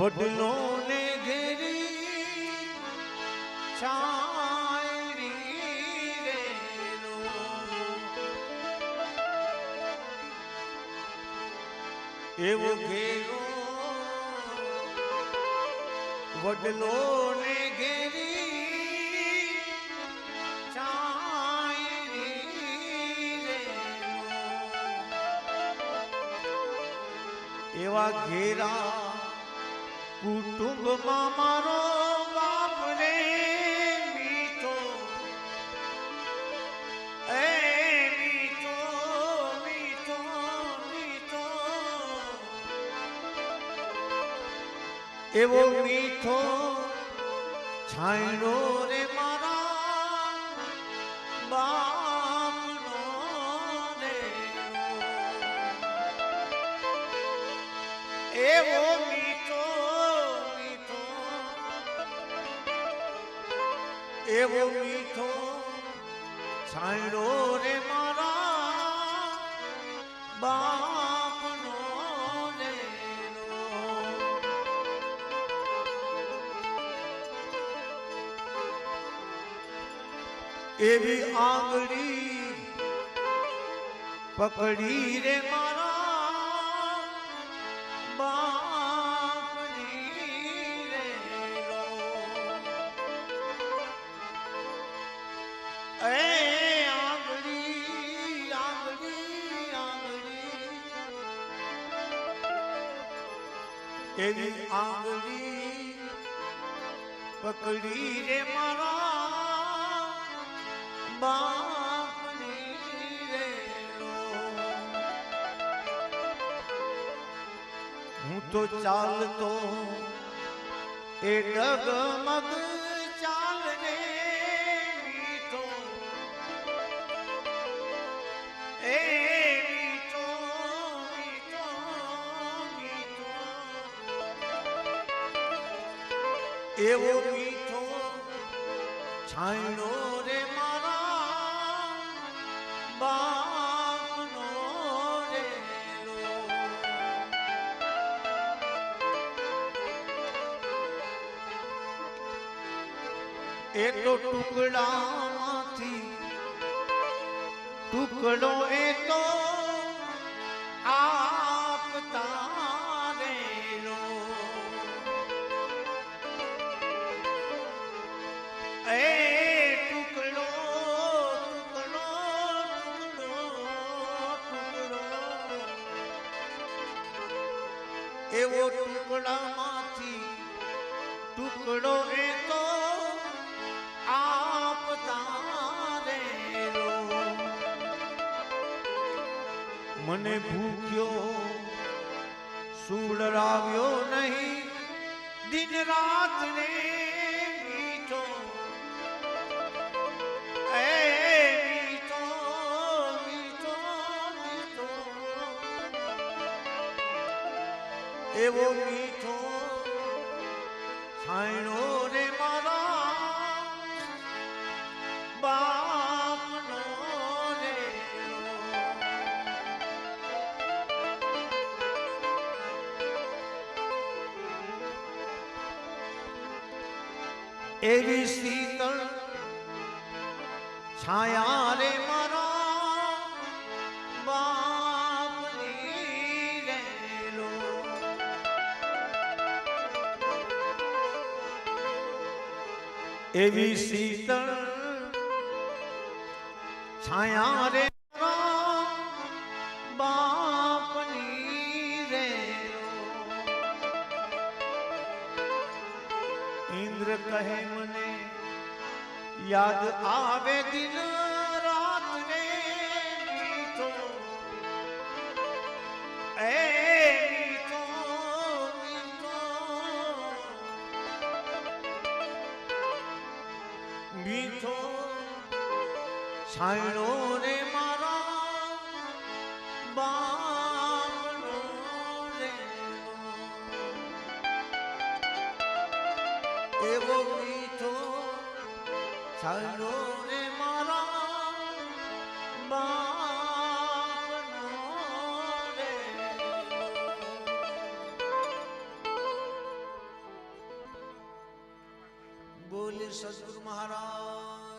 વડલો ને ઘેરી છાયરી રેલો. એવો ઘેરો વડલો ને ઘેરી છાયરી એવા ઘેરા કુટુંબમાં મારો બાપ રે મીઠો. એ મીઠો મીઠો મીઠો. એવો મીઠો છાંયડો રે મારા બાપનો રે. એવો મીઠો એવો મીઠો છાંયડો રે મારા બાપનો એવી આંગળી પકડી રે મારા એવી આંગળી પકડી રે મારા બાપની રે હું તો ચાલતો એ ડગમગ એવો મીઠો છાંયડો રે મારા બાપનો રેલો એ તો ટુકડામાંથી ટુકડો એ એવો ટુકડામાંથી ટુકડો એ તો આપતા રેલો મને ભૂખ્યો સુડરાવ્યો નહીં દિન રાત ને એવો મીઠો છાંયડો રે મારા બાપનો રેલો એવી શીતળ છાયા રે મારા એવી શીતળ છાયા રે બાપની રે ઇન્દ્ર કહે મને યાદ આવે દિન મીઠો છાયણો રે મારા બાપનો રે એવો મીઠો છાયણો રે બોલે સદગુરુ મહારાજ